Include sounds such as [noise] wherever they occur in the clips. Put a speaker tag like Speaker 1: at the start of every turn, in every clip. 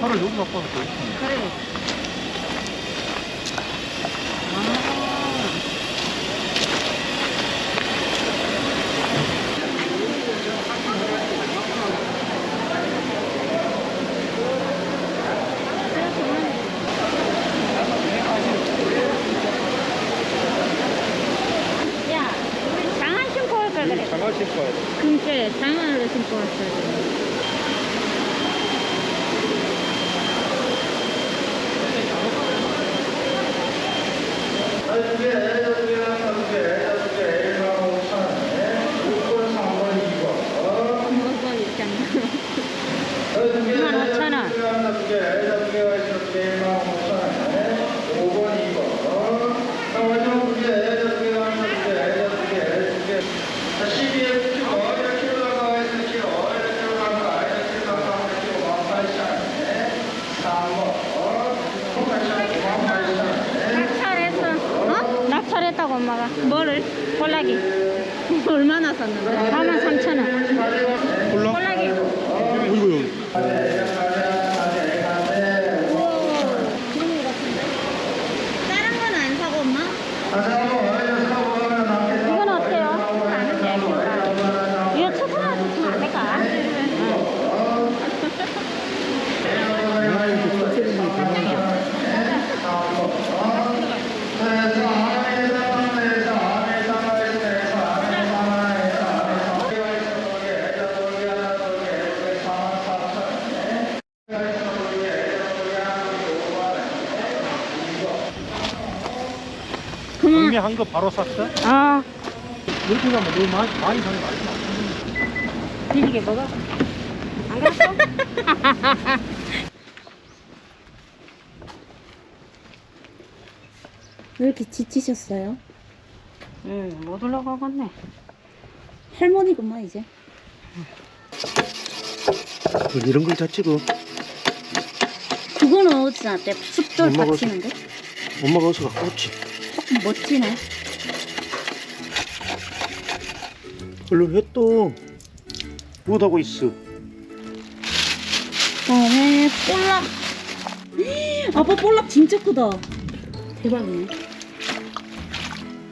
Speaker 1: 팔을 여기 갖고 와서.
Speaker 2: 그래. 아. 야, 우리 장안 신고 올 걸 그래.
Speaker 1: 장화 신고 와야 돼.
Speaker 2: 그니까 장안으로 신고 왔어야 돼. 이거 있잖아. 2만 5천 원. 낙찰했어. 어? 낙찰했다고 엄마가. 뭐를? 꼴라기. 얼마나 샀는데? 4만 3천 원.
Speaker 1: 콜라?
Speaker 2: 꼴라기.
Speaker 1: 어이구, 여기.
Speaker 2: 다른 건 안 사고 엄마? 이건 어때요? 아는데 이거 초콜릿 주면 안 될까? 그만.
Speaker 1: 경매한 거 바로 샀어?
Speaker 2: 아,
Speaker 1: 이렇게 가면 너무 많이, 많이 사는 거 아니야?
Speaker 2: 비비게 먹어. 안 갔어? [laughs]
Speaker 3: 왜 이렇게 지치셨어요?
Speaker 2: 응, 못 올라가겠네.
Speaker 3: 할머니구만 이제.
Speaker 1: 이런 걸 다 찍어.
Speaker 3: 그거는 어디서? 숫돌
Speaker 1: 엄마가
Speaker 3: 받치는데?
Speaker 1: 엄마가 어디서 갖고 왔지?
Speaker 3: 멋지네.
Speaker 1: 얼른 해 또. 못하고 있어.
Speaker 3: 그다음에 볼락. 아빠 볼락 진짜 크다. 대박이네.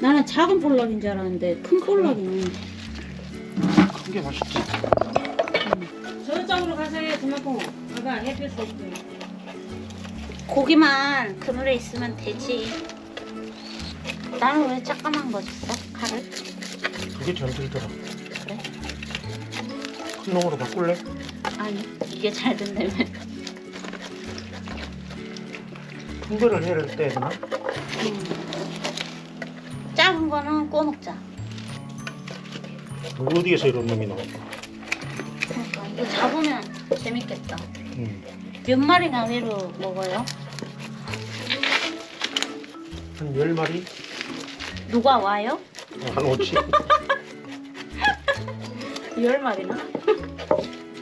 Speaker 3: 나는 작은 볼락인 줄 알았는데 큰 볼락이네.
Speaker 1: 큰게 맛있지.
Speaker 2: 저쪽으로 가세요, 주먹고. 아가 햇빛 쏘고.
Speaker 3: 고기만 그늘에 있으면 되지. 나는 왜 잠깐만 거 줬어? 칼을?
Speaker 1: 그게 잘 들더라.
Speaker 3: 그래?
Speaker 1: 큰 놈으로 바꿀래?
Speaker 3: 아니 이게 잘 된다며.
Speaker 1: 큰 거를 해야 될 때나?
Speaker 3: 작은 거는 구워 먹자.
Speaker 1: 어디에서 이런 놈이 나와?
Speaker 3: 그러니까 이거 잡으면 재밌겠다.
Speaker 1: 응.
Speaker 3: 몇 마리나 위로 먹어요?
Speaker 1: 한 10마리?
Speaker 3: 누가 와요?
Speaker 1: 한 5치?
Speaker 3: 열 마리나?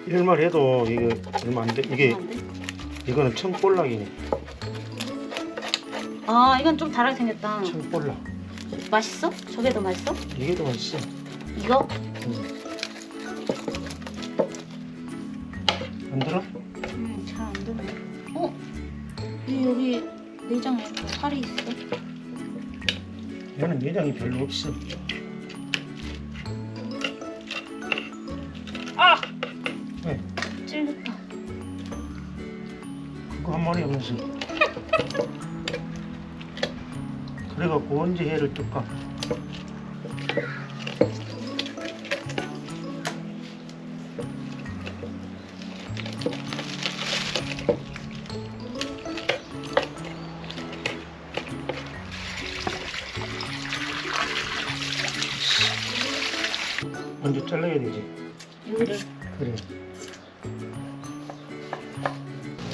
Speaker 1: 10마리 해도 이게 얼마 안 돼. 이게,
Speaker 3: 안 돼?
Speaker 1: 이거는 청볼락이니.
Speaker 3: 아 이건 좀 다르게 생겼다.
Speaker 1: 청볼락.
Speaker 3: 맛있어? 저게 더 맛있어?
Speaker 1: 이게 더 맛있어.
Speaker 3: 이거?
Speaker 1: 응. 안 들어?
Speaker 3: 음, 잘안 되네. 어? 이 여기 내장에 살이 있어.
Speaker 1: 얘는 내장이 별로 없어.
Speaker 3: 아!
Speaker 1: 왜?
Speaker 3: 찔렸다.
Speaker 1: 그거 한 마리 하면서. 그래갖고 언제 해를 뜰까? 먼저 잘라야 되지.
Speaker 3: 여기를
Speaker 1: 그래.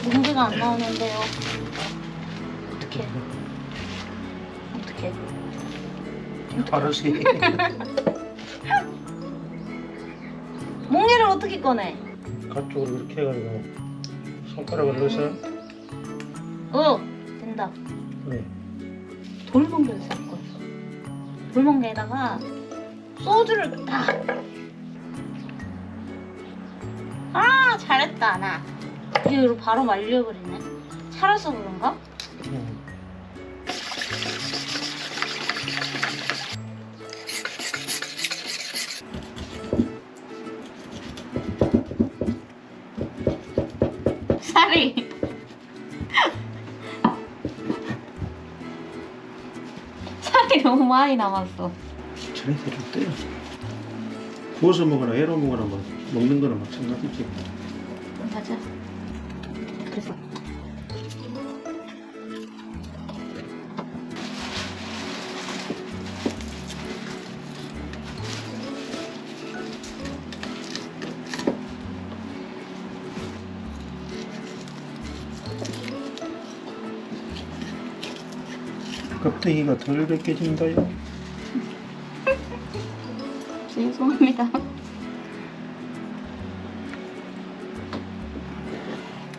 Speaker 3: 뭉개가 안 나오는데요. 어떻게? 어떻게?
Speaker 1: 알았어.
Speaker 3: 뭉개를 어떻게 꺼내?
Speaker 1: 가쪽으로 이렇게 해가지고 손가락을 넣어서
Speaker 3: 어 된다.
Speaker 1: 그래.
Speaker 3: 돌멍게를 쌌고 돌멍게에다가 소주를 딱. 아 잘했다 나. 이거 바로 말려버리네. 살아서 그런가?
Speaker 1: 음.
Speaker 3: 살이. [laughs] 살이 너무 많이 남았어.
Speaker 1: 좀 떼요. 구워서 먹거나 해로 먹거나 뭐 먹는 거는 마찬가지지.
Speaker 3: 맞아. 그래서
Speaker 1: 껍데기가 덜 벗겨진다요.
Speaker 3: 합니다.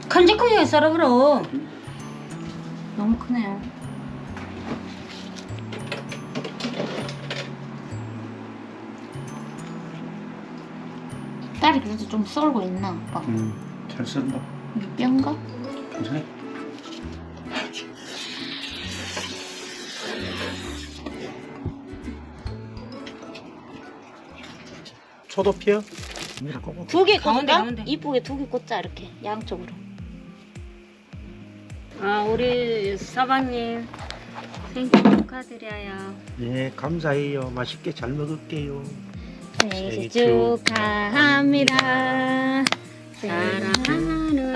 Speaker 3: 간지 크게 썰어 그럼. 너무 크네요. 딸이 그래도 좀 썰고 있나 아빠?
Speaker 1: 음, 잘 쓴다.
Speaker 3: 이게 뼈인가?
Speaker 1: 괜찮아? 초도 피어?
Speaker 3: 두 개
Speaker 2: 가운데? 가운데.
Speaker 3: 이쁘게 두 개 꽂자 이렇게 양쪽으로.
Speaker 2: 아, 우리 사방님 생일 축하드려요.
Speaker 1: 예, 감사해요. 맛있게 잘 먹을게요.
Speaker 3: 생일
Speaker 1: 생일
Speaker 3: 축하합니다.
Speaker 2: 사랑하는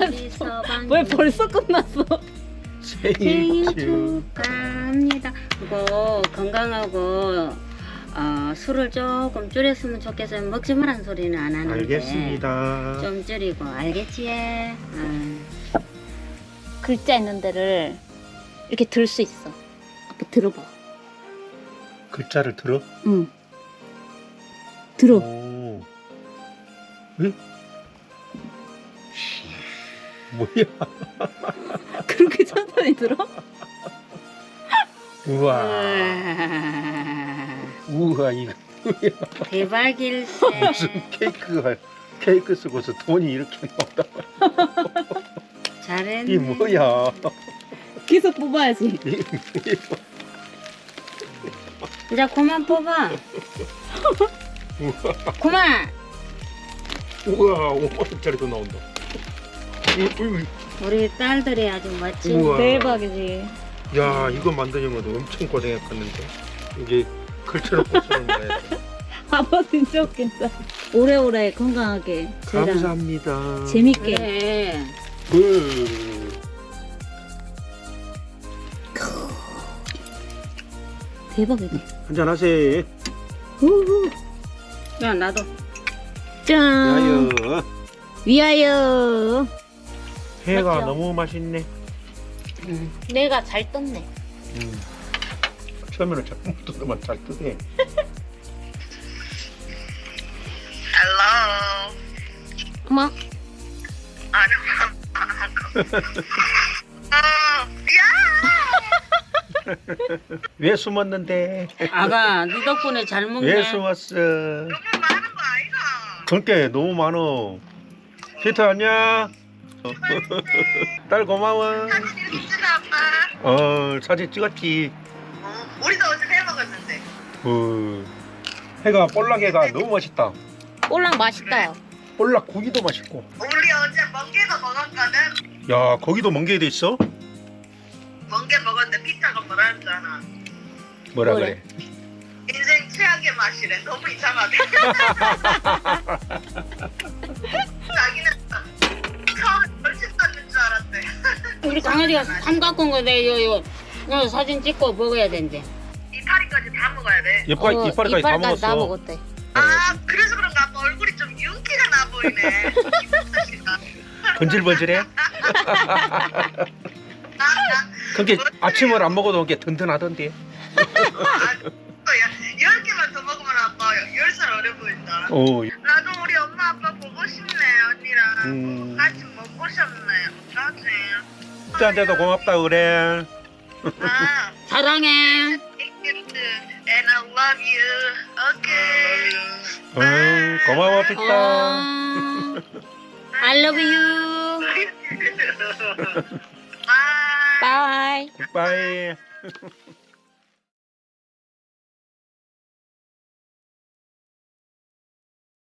Speaker 2: 우리 [laughs] 서방님
Speaker 3: 왜 벌써 끝났어?
Speaker 2: 생일
Speaker 1: 생일 축.
Speaker 2: 축하합니다. 그거 건강하고 어, 술을 조금 줄였으면 좋겠어요. 먹지 말란 소리는 안 하는데.
Speaker 1: 알겠습니다.
Speaker 2: 좀 줄이고 알겠지? 응.
Speaker 3: 글자 있는 데를 이렇게 들 수 있어. 아빠 들어봐.
Speaker 1: 글자를 들어?
Speaker 3: 응. 들어.
Speaker 1: 오. 응? 뭐야? [laughs]
Speaker 3: 그렇게 천천히 들어?
Speaker 1: 우와.
Speaker 2: 우와,
Speaker 1: 우와, 이거
Speaker 2: 대박일세.
Speaker 1: 무슨 케이크가 케이크 쓰고서 돈이 이렇게 나온다.
Speaker 2: 잘했네.
Speaker 1: 이 뭐야?
Speaker 3: 계속 뽑아야지.
Speaker 2: 이제 그만 뽑아. 그만.
Speaker 1: 우와, 5만 원짜리도 나온다. 우이,
Speaker 2: 우리 딸들이 아주 멋진.
Speaker 1: 우와.
Speaker 3: 대박이지.
Speaker 1: 야, 이거 만드려면 엄청 고생했겠는데. 이게 글처럼.
Speaker 3: 아빠 진짜 웃긴다. 오래오래 건강하게. 쟤랑
Speaker 1: 감사합니다.
Speaker 3: 재밌게.
Speaker 2: 그래.
Speaker 1: 그
Speaker 3: 대박이지.
Speaker 1: 한잔 하세요.
Speaker 3: 우후.
Speaker 2: 야 나도.
Speaker 3: 짠. 위하여.
Speaker 1: 회가
Speaker 3: 맞죠?
Speaker 1: 너무 맛있네.
Speaker 3: 내가 잘 떴네.
Speaker 1: 음. 처음에는 잘못 뜯으면 잘 뜨네.
Speaker 4: Hello.
Speaker 3: 어머.
Speaker 4: 아니, 어, 야! [laughs]
Speaker 1: 왜 숨었는데?
Speaker 2: 아가 네 덕분에 잘 [laughs] 먹네.
Speaker 1: 왜 숨었어?
Speaker 4: 너무 많은 거 아이가?
Speaker 1: 그렇게 너무 많어. 히트 안녕. 딸 고마워.
Speaker 4: 사진 찍어, 아빠.
Speaker 1: 어 사진 찍었지.
Speaker 4: 어, 우리도 어제 해 먹었는데.
Speaker 1: 그 해가 볼락해가 너무 맛있다.
Speaker 3: 올랑 맛있다.
Speaker 1: 볼락 고기도 맛있고.
Speaker 4: 우리 어제 멍게도 먹었거든.
Speaker 1: 야 거기도 멍게 돼 있어?
Speaker 4: 멍게 먹었는데 피자가 뭐라 줄 아나?
Speaker 1: 뭐라? 그래?
Speaker 4: 인생 최악의 맛이래. 너무 이상하대. [laughs] 자기는 처음에 벌칙 받는 줄 알았대.
Speaker 2: 우리 강아지가 삼 갖고 온 건데 요요 요 사진 찍고 먹어야 된대.
Speaker 4: 이파리까지 다 먹어야 돼.
Speaker 1: 이빨
Speaker 3: 어,
Speaker 1: 이빨까지 다
Speaker 3: 이빨까지 다
Speaker 1: 먹었어.
Speaker 3: 먹었대.
Speaker 4: 아, 그래서 그런가 아빠 얼굴이 좀 윤기가 나 보이네.
Speaker 1: 번질번질해?
Speaker 4: 아, 아,
Speaker 1: 그게 아침을 안 먹어도 이게 든든하던데.
Speaker 4: 아, 열 개만 더 먹으면 아빠 열살 어려 보인다.
Speaker 1: 어,
Speaker 4: 나도 우리 엄마 아빠 보고 싶네 언니랑
Speaker 1: 음.
Speaker 4: 같이 먹고 싶네. 어떡하지?
Speaker 1: 한테도 고맙다 그래.
Speaker 4: 아,
Speaker 2: 사랑해.
Speaker 4: gift and I love you. Okay.
Speaker 1: 어, 고마워 피타.
Speaker 2: 어, I love you. [laughs]
Speaker 4: 아.
Speaker 3: 바이.
Speaker 1: 굿바이 [laughs]